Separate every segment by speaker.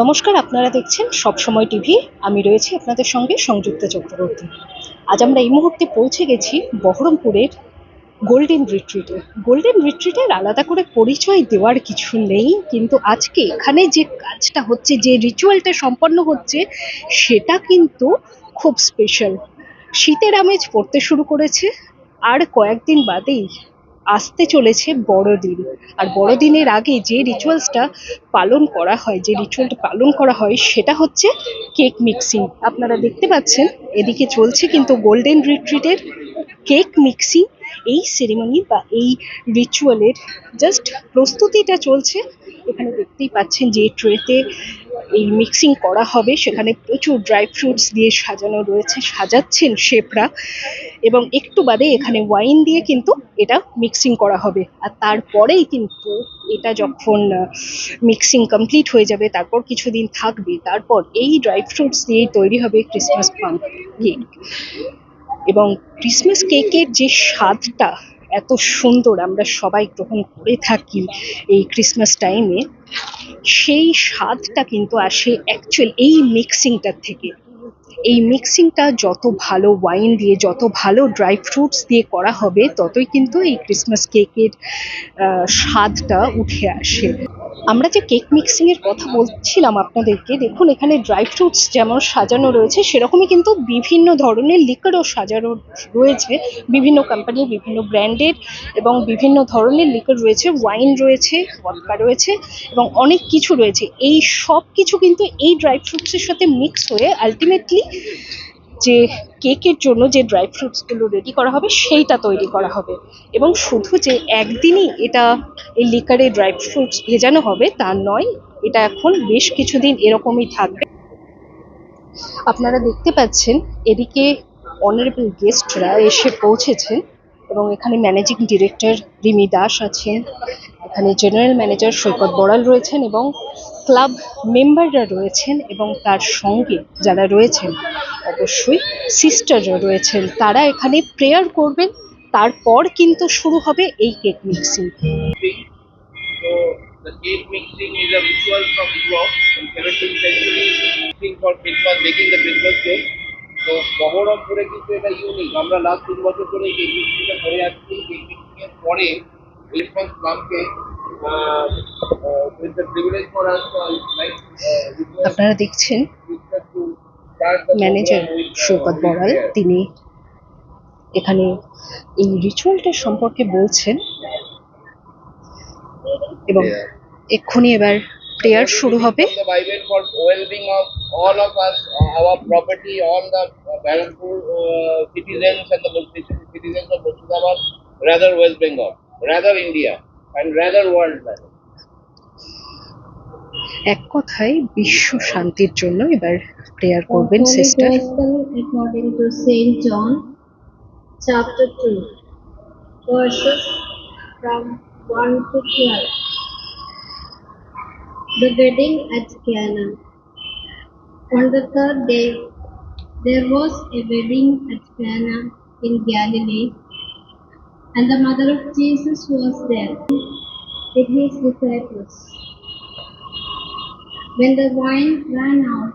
Speaker 1: নমস্কার, আপনারা দেখছেন সবসময় টিভি। আমি রয়েছি আপনাদের সঙ্গে সংযুক্ত চক্রবর্তী। আজ আমরা এই মুহূর্তে পৌঁছে গেছি বহরমপুরের গোল্ডেন রিট্রিটে গোল্ডেন রিট্রিটের আলাদা করে পরিচয় দেওয়ার কিছু নেই, কিন্তু আজকে এখানে যে কাজটা হচ্ছে, যে রিচুয়ালটা সম্পন্ন হচ্ছে, সেটা কিন্তু খুব স্পেশাল শীতের আমেজ পড়তে শুরু করেছে, আর কয়েকদিন বাদেই আসতে চলেছে বড়দিন। আর বড়দিনের আগে যে রিচুয়ালসটা পালন করা হয়, যে রিচুয়ালটা পালন করা হয়, সেটা হচ্ছে কেক মিক্সিং আপনারা দেখতে পাচ্ছেন, এদিকে চলছে কিন্তু গোল্ডেন রিট্রিটের কেক মিক্সিং এই সেরিমনি বা এই রিচুয়ালের জাস্ট প্রস্তুতিটা চলছে। এখানে দেখতেই পাচ্ছেন যে ট্রেতে এই মিক্সিং করা হবে। সেখানে প্রচুর ড্রাই ফ্রুটস দিয়ে সাজানো রয়েছে, সাজাচ্ছেন শেফরা। এবং একটু বাদে এখানে ওয়াইন দিয়ে কিন্তু এটা মিক্সিং করা হবে। আর তারপরেই কিন্তু এটা যখন মিক্সিং কমপ্লিট হয়ে যাবে, তারপর কিছুদিন থাকবে, তারপর এই ড্রাই ফ্রুটস দিয়েই তৈরি হবে ক্রিসমাস পাম্প কেক এবং ক্রিসমাস কেকের যে স্বাদটা এত সুন্দর আমরা সবাই গ্রহণ করে থাকি এই ক্রিসমাস টাইমে সেই স্বাদটা কিন্তু আসে অ্যাকচুয়াল এই মিক্সিংটার থেকে। এই মিক্সিংটা যত ভালো ওয়াইন দিয়ে, যত ভালো ড্রাই ফ্রুটস দিয়ে করা হবে, ততই কিন্তু এই ক্রিসমাস কেকের স্বাদটা উঠে আসে। আমরা যে কেক মিক্সিং এর কথা বলছিলাম আপনাদেরকে, দেখুন এখানে ড্রাই ফ্রুটস যেমন সাজানো রয়েছে, সেরকমই কিন্তু বিভিন্ন ধরনের লিকারও সাজানো রয়েছে। বিভিন্ন কোম্পানির বিভিন্ন ব্র্যান্ডের এবং বিভিন্ন ধরনের লিকার রয়েছে ওয়াইন রয়েছে ভদকা রয়েছে এবং অনেক কিছু রয়েছে। এই সব কিছু কিন্তু এই ড্রাই ফ্রুটসের সাথে মিক্স হয়ে আলটিমেটলি যে কেকের জন্য যে ড্রাই ফ্রুটসগুলো রেডি করা হবে, সেইটা তৈরি করা হবে। এবং শুধু যে একদিনই এটা এই লিকারে ড্রাই ফ্রুটস ভেজানো হবে, তা নয়, এটা এখন বেশ কিছুদিন এরকমই থাকবে। আপনারা দেখতে পাচ্ছেন, এদিকে অনারেবল গেস্টরা এসে পৌঁছেছেন এবং এখানে ম্যানেজিং ডিরেক্টর রিমি দাস আছেন, এখানে জেনারেল ম্যানেজার সৈকত বড়াল রয়েছেন এবং ক্লাব মেম্বাররা রয়েছেন এবং তার সঙ্গে যারা রয়েছেন অবশ্যই সিস্টাররা রয়েছেন তারা এখানে প্রেয়ার করবেন। তারপর কিন্তু শুরু হবে এই cake mixing
Speaker 2: So the cake mixing is a ritual from Europe in 17th century mixing for Christmas, making the Christmas cake. তো আমরা লাস্ট তিন বছর ধরে কেক মিক্সিংটা করে আসছি। কেক পরে রেসপন্স প্লামকে
Speaker 1: আপনারা দেখছেন ম্যানেজার
Speaker 2: শৌকত
Speaker 1: বড়াল তিনি এখানে এই রিচুয়ালটা সম্পর্কে বলছেন। এবং এক্ষুনি এবার প্রেয়ার শুরু হবে।
Speaker 2: Rather West Bengal rather India and rather world. rather.
Speaker 1: এক কথায় বিশ্ব শান্তির জন্য এবার প্রেয়ার
Speaker 3: The
Speaker 1: করবেন
Speaker 3: Holy
Speaker 1: sister
Speaker 3: Gospel according to Saint John, chapter 2, verses from 1 to 12. The wedding at Cana. On the third day, there was a wedding at Cana in Galilee, and the mother of Jesus was there with his disciples. When the wine ran out,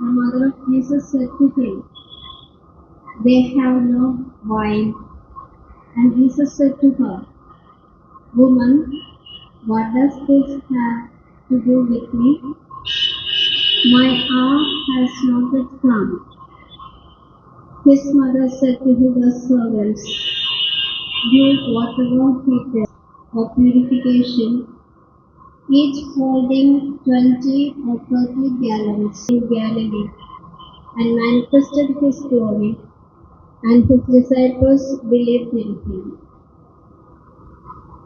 Speaker 3: the mother of Jesus said to him, They have no wine. And Jesus said to her, Woman, what does this have to do with me? My hour has not yet come. His mother said to his servants, Do whatever he tells for purification each holding 20 or 30 gallons in Galilee, and manifested his glory, and his disciples believed in him.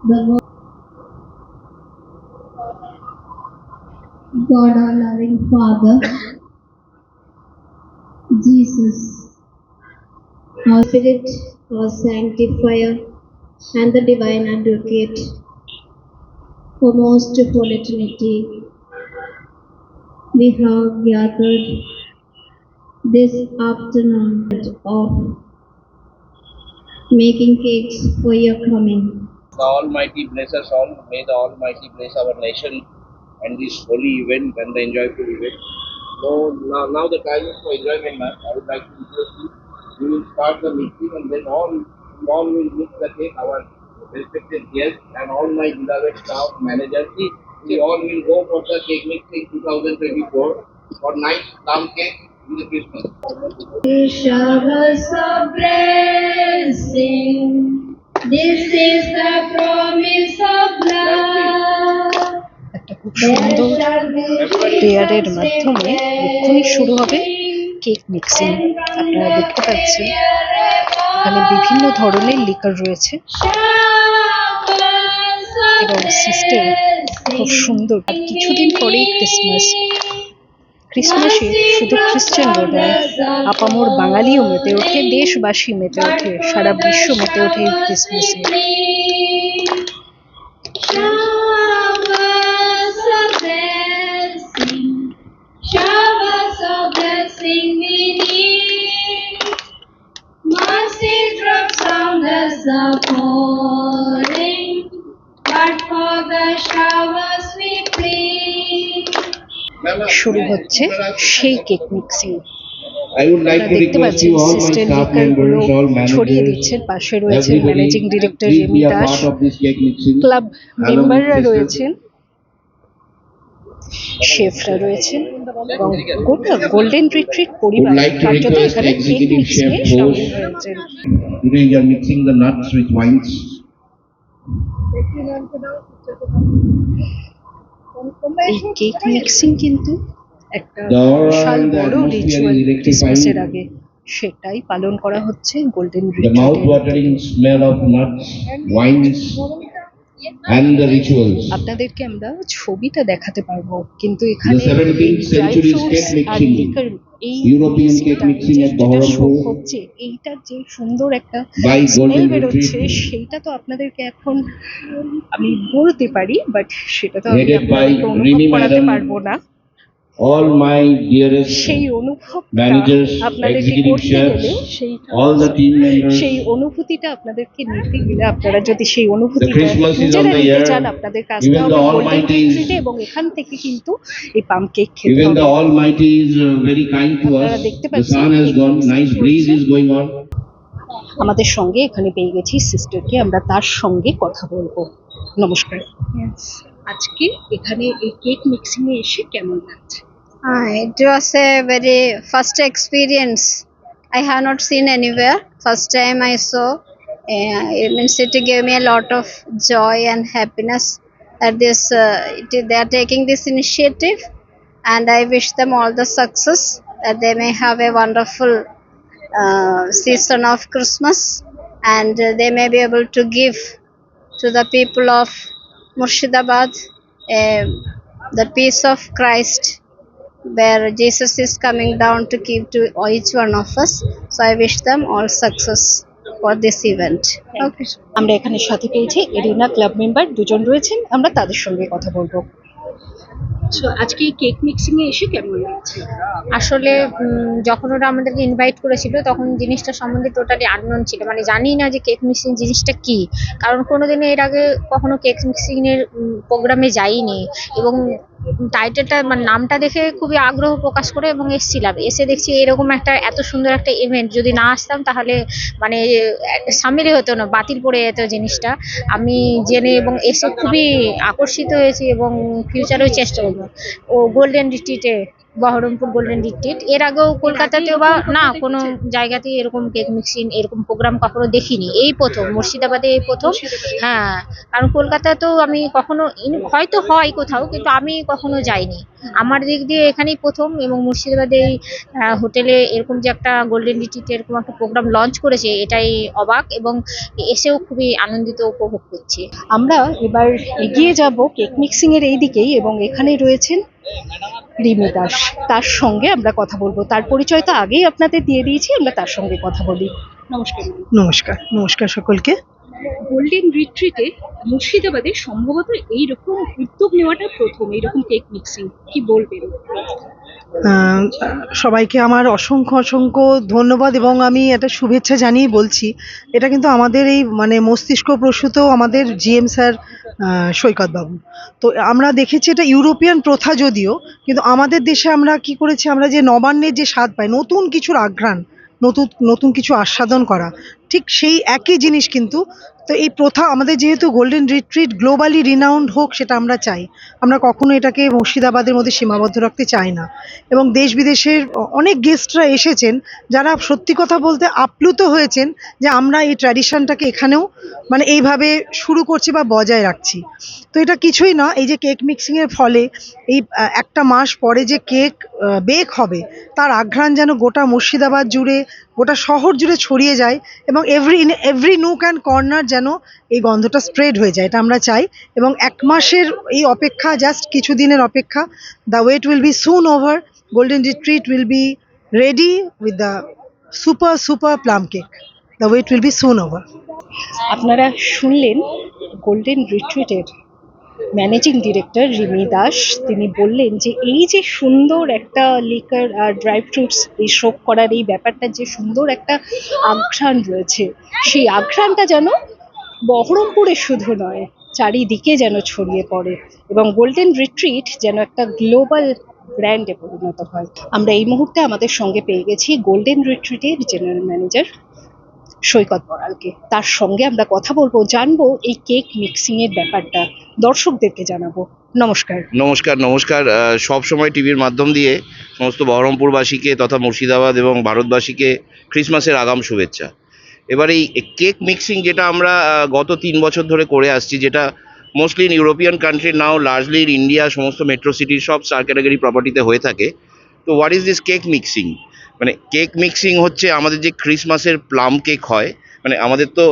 Speaker 3: The God our loving Father, Jesus, our Spirit, our Sanctifier, and the Divine Advocate, for most holy Trinity, we have gathered this afternoon of making cakes for your coming.
Speaker 2: The Almighty bless us all. May the Almighty bless our nation and this holy event and the enjoyable event. So now, now the time is for enjoyment, ma'am. I would like to request you. We will start the meeting and then all all will mix the cake. Our respected guests and all my beloved staff, managers, we all will go for the cake mixing 2024 for nice plum cake in the Christmas.
Speaker 3: showers of blessing. This is the promise of love.
Speaker 1: একটা খুব সুন্দর প্রেয়ারের মাধ্যমে এক্ষুনি শুরু হবে cake mixing আপনারা দেখতে পাচ্ছেন এখানে বিভিন্ন ধরনের লিকার রয়েছে। এবং সিস্টেম খুব সুন্দর। আর কিছুদিন পরেই ক্রিসমাস ক্রিসমাসে শুধু খ্রিস্টানরা নয়, আপামোর বাঙালিও মেতে ওঠে, দেশবাসী মেতে ওঠে, সারা বিশ্ব মেতে ওঠে এই ক্রিসমাসে শুরু হচ্ছে সেই কেক মিক্সিং দেখতে সিস্টেম
Speaker 2: all
Speaker 1: ছড়িয়ে দিচ্ছেন পাশে রয়েছে
Speaker 2: everybody, managing director Remi
Speaker 1: Das.
Speaker 2: Club
Speaker 1: মেম্বাররা. রয়েছেন শেফরা রয়েছেন এবং গোটা গোল্ডেন রিট্রিট পরিবার কার্যত এখানে কেক মিক্সিং এ সামিল হয়েছেন
Speaker 2: Today we are mixing the nuts with wines.
Speaker 1: Cake mixing কিন্তু সেটাই পালন করা হচ্ছে গোল্ডেন আপনাদেরকে আমরা ছবিটা দেখাতে পারব। কিন্তু এখানে
Speaker 2: European কেক মিক্সিং বহরমপুর
Speaker 1: হচ্ছে এইটার যে সুন্দর একটা বাই
Speaker 2: গোল্ডেন
Speaker 1: বেরোচ্ছে সেইটা তো আপনাদেরকে এখন আমি বলতে পারি বাট সেটা তো আমি আপনাদেরকে অনুভব করাতে পারব না।
Speaker 2: All my dearest
Speaker 1: সেই অনুভবটা
Speaker 2: managers,
Speaker 1: আপনাদেরকে
Speaker 2: executive
Speaker 1: করতে গেলে সেই
Speaker 2: all the team members,
Speaker 1: সেই অনুভূতিটা আপনাদেরকে নিতে গেলে আপনারা যদি সেই অনুভূতিটা
Speaker 2: Christmas is on
Speaker 1: নিজেরা
Speaker 2: the
Speaker 1: নিতে
Speaker 2: air.
Speaker 1: চান আপনাদের কাছে
Speaker 2: Even the Almighty is-
Speaker 1: এবং এখান থেকে কিন্তু এই পাম কেক খেতে
Speaker 2: even the Almighty is uh, very kind to us. The sun has gone, nice breeze is going on.
Speaker 1: আমাদের সঙ্গে এখানে পেয়ে গেছি সিস্টারকে আমরা তার সঙ্গে কথা বলব নমস্কার আজকে এখানে এই কেক মিক্সিং এ এসে কেমন লাগছে
Speaker 4: Ah, it was a very first experience. I have not seen anywhere. First time I saw. Uh, it means it gave me a lot of joy and happiness that this uh, it, they are taking this initiative, and I wish them all the success that they may have a wonderful uh, season of Christmas, and uh, they may be able to give to the people of Murshidabad uh, the peace of Christ where Jesus is coming down to give to each one of us. So I wish them all success for this event. Okay.
Speaker 1: আমরা এখানে সাথে পেয়েছি arena club member দুজন রয়েছেন আমরা তাদের সঙ্গে কথা বলব So, আজকে কেক মিক্সিং এ এসে কেমন লাগছে?
Speaker 5: আসলে যখন ওরা আমাদেরকে ইনভাইট করেছিল তখন জিনিসটা সম্বন্ধে টোটালি আননোন ছিল। মানে জানি না যে কেক মিক্সিং জিনিসটা কি। কারণ কোনোদিনও এর আগে কখনো কেক মিক্সিং এর প্রোগ্রামে যাইনি। এবং টাইটেলটা মানে নামটা দেখে খুবই আগ্রহ প্রকাশ করে এবং এসেছিলাম। এসে দেখছি এরকম একটা, এত সুন্দর একটা ইভেন্ট যদি না আসতাম তাহলে মানে সামিলই হতো না, বাতিল পড়ে যেত জিনিসটা। আমি জেনে এবং এসে খুবই আকর্ষিত হয়েছি এবং ফিউচারেও চেষ্টা করব। ও গোল্ডেন রিট্রিটে বহরমপুর গোল্ডেন রিট্রিট এর আগেও কলকাতাতেও বা না, কোনো জায়গাতেই এরকম কেক মিক্সিং এরকম প্রোগ্রাম কখনো দেখিনি। এই প্রথম, মুর্শিদাবাদে এই প্রথম। হ্যাঁ কারণ কলকাতাতেও আমি কখনো হয়তো হয় কোথাও, কিন্তু আমি কখনো যাইনি। আমার দিক দিয়ে এখানেই প্রথম এবং মুর্শিদাবাদে এই হোটেলে এরকম যে একটা গোল্ডেন রিট্রিট এরকম একটা প্রোগ্রাম লঞ্চ করেছে, এটাই অবাক এবং এসেও খুবই আনন্দিত উপভোগ করছি।
Speaker 1: আমরা এবার এগিয়ে যাব কেক মিক্সিং এর এই দিকেই এবং এখানে রয়েছেন রিমি দাস, তার সঙ্গে আমরা কথা বলব। তার পরিচয় তো আগেই আপনাদের দিয়ে দিয়েছি, আমরা তার সঙ্গে কথা বলি। নমস্কার।
Speaker 6: নমস্কার নমস্কার সকলকে।
Speaker 1: গোল্ডেন রিট্রিটে মুর্শিদাবাদে সম্ভবত এইরকম উদ্যোগ নেওয়াটা প্রথম এইরকম কেক মিক্সিং কি বলবেন?
Speaker 6: সবাইকে আমার অসংখ্য অসংখ্য ধন্যবাদ এবং আমি একটা শুভেচ্ছা জানিয়ে বলছি এটা কিন্তু আমাদের এই মানে মস্তিষ্ক প্রসূত আমাদের জিএম স্যার আহ, সৈকত তো আমরা দেখেছি এটা ইউরোপিয়ান প্রথা যদিও কিন্তু আমাদের দেশে আমরা কি করেছি আমরা যে নবান্নের যে স্বাদ পাই নতুন কিছুর আঘ্রাণ নতুন নতুন কিছু আস্বাদন করা ঠিক সেই একই জিনিস কিন্তু, তো এই প্রথা আমাদের যেহেতু গোল্ডেন রিট্রিট গ্লোবালি রিনাউন্ড হোক সেটা আমরা চাই। আমরা কখনো এটাকে মুর্শিদাবাদের মধ্যে সীমাবদ্ধ রাখতে চাই না। এবং দেশ বিদেশের অনেক গেস্টরা এসেছেন যারা সত্যি কথা বলতে আপ্লুত হয়েছেন যে আমরা এই ট্র্যাডিশনটাকে এখানেও মানে এইভাবে শুরু করছি বা বজায় রাখছি। তো এটা কিছুই না, এই যে কেক মিক্সিংয়ের ফলে এই একটা মাস পরে যে কেক বেক হবে, তার আঘ্রাণ যেন গোটা মুর্শিদাবাদ জুড়ে গোটা শহর জুড়ে ছড়িয়ে যায় এবং every in every nook and corner যেন এই গন্ধটা স্প্রেড হয়ে যায়, এটা আমরা চাই। এবং এক মাসের এই অপেক্ষা জাস্ট কিছু দিনের অপেক্ষা the wait will be soon over golden retreat will be ready with the super super plum cake the wait will be soon over
Speaker 1: আপনারা শুনলেন গোল্ডেন রিট্রিটের ম্যানেজিং ডিরেক্টর রিমি দাস তিনি বললেন যে এই যে সুন্দর একটা লিকার আর ড্রাই ফ্রুটস এই শোক করার এই ব্যাপারটা যে সুন্দর একটা আঘ্রাণ রয়েছে, সেই আঘ্রাণটা যেন বহরমপুরে শুধু নয়, চারিদিকে যেন ছড়িয়ে পড়ে এবং গোল্ডেন রিট্রিট যেন একটা গ্লোবাল ব্র্যান্ডে পরিণত হয়। আমরা এই মুহূর্তে আমাদের সঙ্গে পেয়ে গেছি গোল্ডেন রিট্রিটের জেনারেল ম্যানেজার সৈকত বড়ালকে। তার সঙ্গে আমরা কথা বলব, জানব এই কেক মিক্সিং এর ব্যাপারটা। দর্শকদেরকে জানাব। নমস্কার।
Speaker 2: নমস্কার নমস্কার। সব সময় টিভির মাধ্যম দিয়ে সমস্ত বহরমপুরবাসীকে তথা মুর্শিদাবাদ এবং ভারতবাসীকে ক্রিসমাসের আগাম শুভেচ্ছা। এবার এই কেক মিক্সিং যেটা আমরা গত তিন বছর ধরে করে আসছি, যেটা mostly in European country now largely in India সমস্ত মেট্রো সিটির সব স্টার ক্যাটাগরি প্রপার্টিতে হয়ে থাকে। তো what is this cake mixing মানে কেক মিক্সিং হচ্ছে আমাদের যে ক্রিসমাসের প্লাম কেক হয় মানে আমাদের তো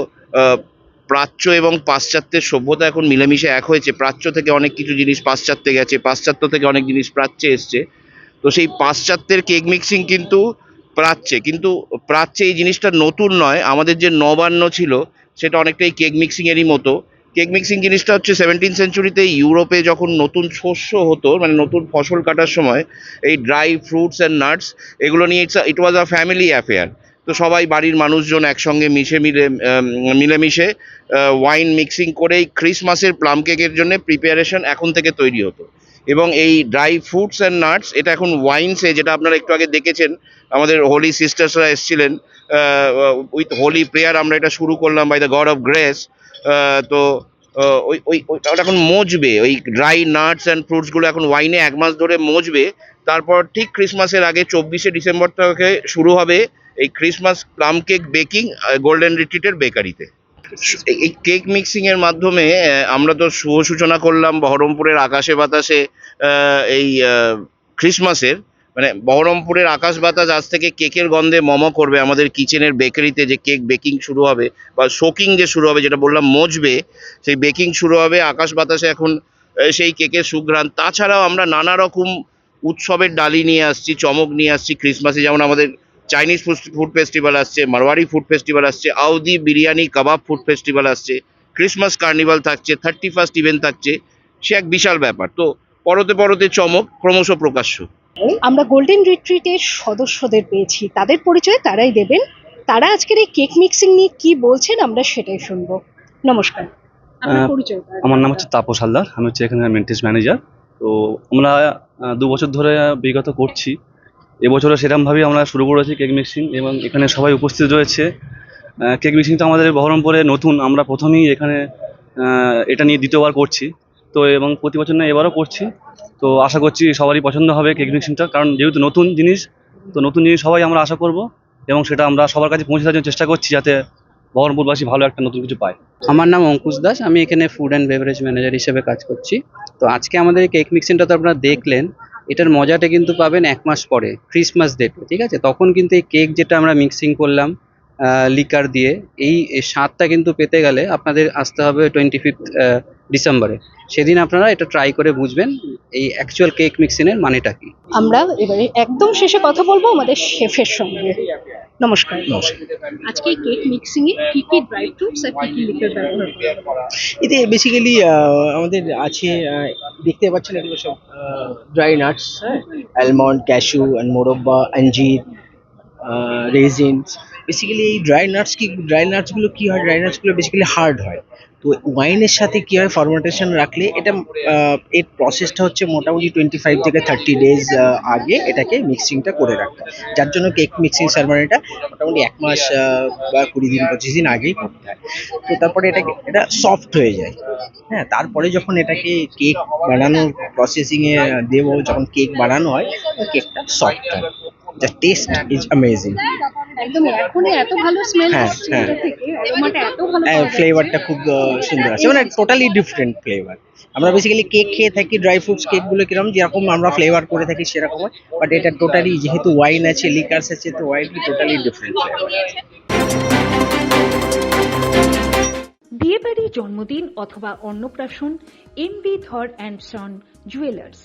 Speaker 2: প্রাচ্য এবং পাশ্চাত্যের সভ্যতা এখন মিলেমিশে এক হয়েছে। প্রাচ্য থেকে অনেক কিছু জিনিস পাশ্চাত্যে গেছে, পাশ্চাত্য থেকে অনেক জিনিস প্রাচ্যে এসছে। তো সেই পাশ্চাত্যের কেক মিক্সিং কিন্তু প্রাচ্যে কিন্তু প্রাচ্যে এই জিনিসটা নতুন নয়। আমাদের যে নবান্ন ছিল, সেটা অনেকটাই কেক মিক্সিংয়েরই মতো। কেক মিক্সিং জিনিসটা হচ্ছে সেভেন্টিন সেঞ্চুরিতে ইউরোপে যখন নতুন শস্য হতো মানে নতুন ফসল কাটার সময়, এই ড্রাই ফ্রুটস অ্যান্ড নাটস এগুলো নিয়ে it's it was a family affair তো সবাই বাড়ির মানুষজন একসঙ্গে মিশে মিলে মিলেমিশে ওয়াইন মিক্সিং করে এই ক্রিসমাসের প্লাম কেকের জন্য প্রিপারেশন এখন থেকে তৈরি হতো। এবং এই ড্রাই ফ্রুটস অ্যান্ড নাটস এটা এখন ওয়াইনসে যেটা আপনারা একটু আগে দেখেছেন, আমাদের হোলি সিস্টার্সরা এসেছিলেন উইথ হোলি প্রেয়ার আমরা এটা শুরু করলাম by the God of grace তো ওই ওই, ওই- ওটা এখন মজবে। ওই ড্রাই নাটস অ্যান্ড ফ্রুটসগুলো এখন ওয়াইনে এক মাস ধরে মজবে। তারপর ঠিক ক্রিসমাসের আগে চব্বিশে ডিসেম্বর থেকে শুরু হবে এই Christmas plum cake baking golden রিট্রিটের বেকারিতে এই- কেক মিক্সিংয়ের মাধ্যমে আমরা তো শুভ সূচনা করলাম বহরমপুরের আকাশে বাতাসে এই ক্রিসমাসের মানে বহরমপুরের আকাশ বাতাস আজ থেকে কেকের গন্ধে মম করবে আমাদের কিচেনের বেকারিতে যে কেক বেকিং শুরু হবে বা শোকিং যে শুরু হবে যেটা বললাম মজবে, সেই বেকিং শুরু হবে, আকাশ বাতাসে এখন সেই কেকের সুঘ্রাণ। তাছাড়াও আমরা নানা রকম উৎসবের ডালি নিয়ে আসছি, চমক নিয়ে আসছি, ক্রিসমাসে যেমন আমাদের চাইনিজ ফুড ফেস্টিভ্যাল আসছে মারওয়ারি ফুড ফেস্টিভ্যাল আসছে, আউদি বিরিয়ানি কাবাব ফুড ফেস্টিভ্যাল আসছে, ক্রিসমাস কার্নিভাল থাকছে, থার্টি ফার্স্ট ইভেন্ট থাকছে, সে এক বিশাল ব্যাপার। তো পরতে পরতে চমক, ক্রমশ প্রকাশ্য।
Speaker 1: আমরা গোল্ডেন রিট্রিটের সদস্যদের পেয়েছি। তাদের পরিচয় তারাই দেবেন। তারা আজকের এই কেক মিক্সিং নিয়ে কি বলছেন আমরা সেটাই শুনব। নমস্কার। পরিচয়
Speaker 7: আমার নাম হচ্ছে তাপস হালদার। আমি হচ্ছে এখানে মেনটেন্স ম্যানেজার তো আমরা দু বছর ধরে বিগত করছি। এবছরও সেরকমভাবেই আমরা শুরু করেছি কেক মিক্সিং এবং এখানে সবাই উপস্থিত রয়েছে। কেক মিক্সিং তো আমাদের বহরমপুরে নতুন। আমরা প্রথমেই এখানে এটা নিয়ে দ্বিতীয়বার করছি। তো এবং প্রতি বছর না এবারও করছি। তো আশা করছি সবারই পছন্দ হবে কেক মিক্সিংটা কারণ যেহেতু নতুন জিনিস, তো নতুন জিনিস সবাই আমরা আশা করব এবং সেটা আমরা সবার কাছে পৌঁছে দেওয়ার চেষ্টা করছি যাতে বহরমপুরবাসী ভালো একটা নতুন কিছু পায়।
Speaker 8: আমার নাম অঙ্কুশ দাস, আমি এখানে ফুড অ্যান্ড বেভারেজ ম্যানেজার হিসেবে কাজ করছি। তো আজকে আমাদের কেক মিক্সিংটা তো আপনারা দেখলেন, এটার মজাটা কিন্তু পাবেন এক মাস পরে ক্রিসমাস ডেটে ঠিক আছে? তখন কিন্তু এই কেক যেটা আমরা মিক্সিং করলাম লিকার দিয়ে, এই স্বাদটা কিন্তু পেতে গেলে আপনাদের আসতে হবে টোয়েন্টি ফিফথ ডিসেম্বরে। সেদিন আপনারা এটা ট্রাই করে বুঝবেন এই অ্যাকচুয়াল কেক মিক্সিংয়ের মানেটা কি।
Speaker 1: আমরা এবারে একদম শেষে কথা বলব আমাদের শেফের সঙ্গে। নমস্কার।
Speaker 9: নমস্কার।
Speaker 1: আজকে কেক মিক্সিং এ কি কি ড্রাই ফ্রুটস আর কি কি লিকার ব্যবহার
Speaker 9: এতে বেসিক্যালি আমাদের আছে দেখতে পাচ্ছেন এগুলো সব ড্রাই নাটস হ্যাঁ? অ্যালমন্ড ক্যাশু অ্যান্ড মোরব্বা অ্যাঞ্জির রেজিনস বেসিক্যালি এই ড্রাই নাটস কি ড্রাই নাটসগুলো কি হয়? ড্রাই নাটসগুলো বেসিক্যালি হার্ড হয়। তো ওয়াইনের সাথে কি হয় ফরমেন্টেশন রাখলে এটা এর প্রসেসটা হচ্ছে মোটামুটি টোয়েন্টি ফাইভ থেকে থার্টি ডেজ আগে এটাকে মিক্সিংটা করে রাখতে যার জন্য কেক মিক্সিং সারমানিটা মোটামুটি এক মাস বা কুড়ি দিন, পঁচিশ দিন আগেই করতে হয়। তো তারপরে এটাকে এটা সফট হয়ে যায়। হ্যাঁ তারপরে যখন এটাকে কেক বানানোর প্রসেসিং এ দেবো, যখন কেক বানানো হয় কেকটা সফট হয়। দ্য টেস্ট ইজ অ্যামেজিং
Speaker 1: একদম এখনই এত ভালো স্মেল
Speaker 9: হ্যাঁ,
Speaker 1: আসছে
Speaker 9: হ্যাঁ।
Speaker 1: এটা থেকে অ্যারোমাটা এত ভালো পাওয়া যাচ্ছে।
Speaker 9: ফ্লেভারটা খুব আহ, সুন্দর আছে। মানে টোটালি ডিফারেন্ট ফ্লেভার আমরা বেসিক্যালি কেক খেয়ে থাকি ড্রাই ফ্রুটস কেকগুলো কীরকম যেরকম আমরা ফ্লেভার করে থাকি সেরকম বাট এটা টোটালি যেহেতু ওয়াইন আছে লিকার্স আছে তো ওয়াইন টোটালি ডিফারেন্ট ফ্লেভার
Speaker 10: বিয়েবাড়ি জন্মদিন অথবা অন্নপ্রাশন M B Dhar and Son Jewellers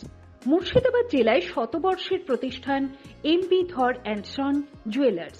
Speaker 10: Murshidabad জেলায় শতবর্ষের প্রতিষ্ঠান M B Dhar and Son Jewellers